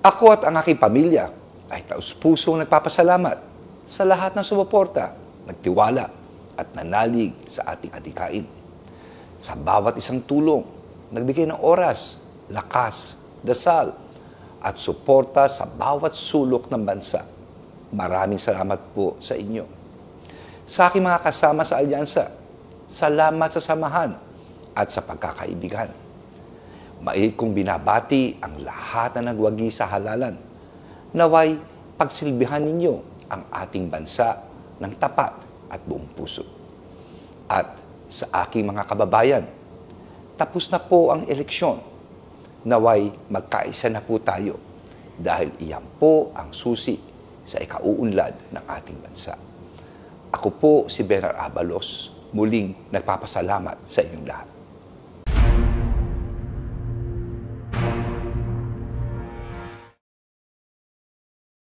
Ako at ang aking pamilya ay taus-pusong nagpapasalamat sa lahat ng sumuporta, nagtiwala at nanalig sa ating adikain. Sa bawat isang tulong, nagbigay ng oras, lakas, dasal, at suporta sa bawat sulok ng bansa. Maraming salamat po sa inyo. Sa aking mga kasama sa alyansa, salamat sa samahan at sa pagkakaibigan. Mait kong binabati ang lahat na nagwagi sa halalan. Naway, pagsilbihan ninyo ang ating bansa ng tapat at buong puso. At sa aking mga kababayan, tapos na po ang eleksyon. Naway, magkaisa na po tayo dahil iyan po ang susi sa ikauunlad ng ating bansa. Ako po si Benar Abalos, muling nagpapasalamat sa inyong lahat.